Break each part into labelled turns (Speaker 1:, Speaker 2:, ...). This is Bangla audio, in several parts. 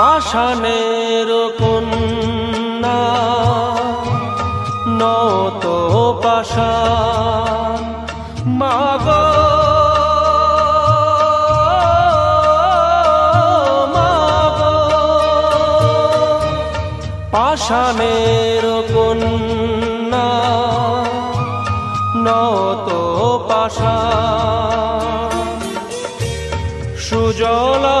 Speaker 1: পাষাণের কন্যা নত পাষাণ। মাগ পাষাণের কন্যা নত পাষাণ। সুজলা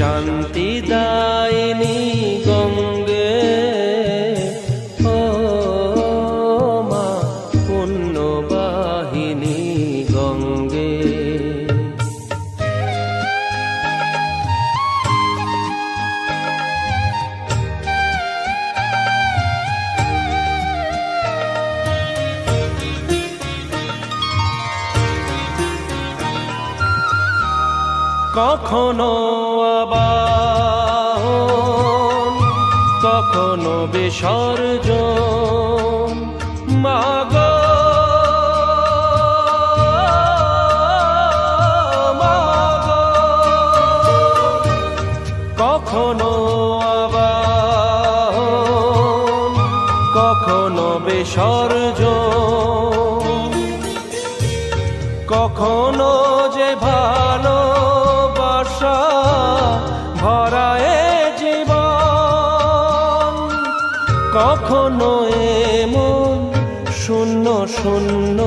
Speaker 1: শান্তি দায়নি কখনো আবার কখনো বিসর্জন। মাগ কখনো আবার কখনো বিসর্জন। কখনো যে ভালোবাসা ভরায় জীবন। কখনো এমন শূন্য শূন্য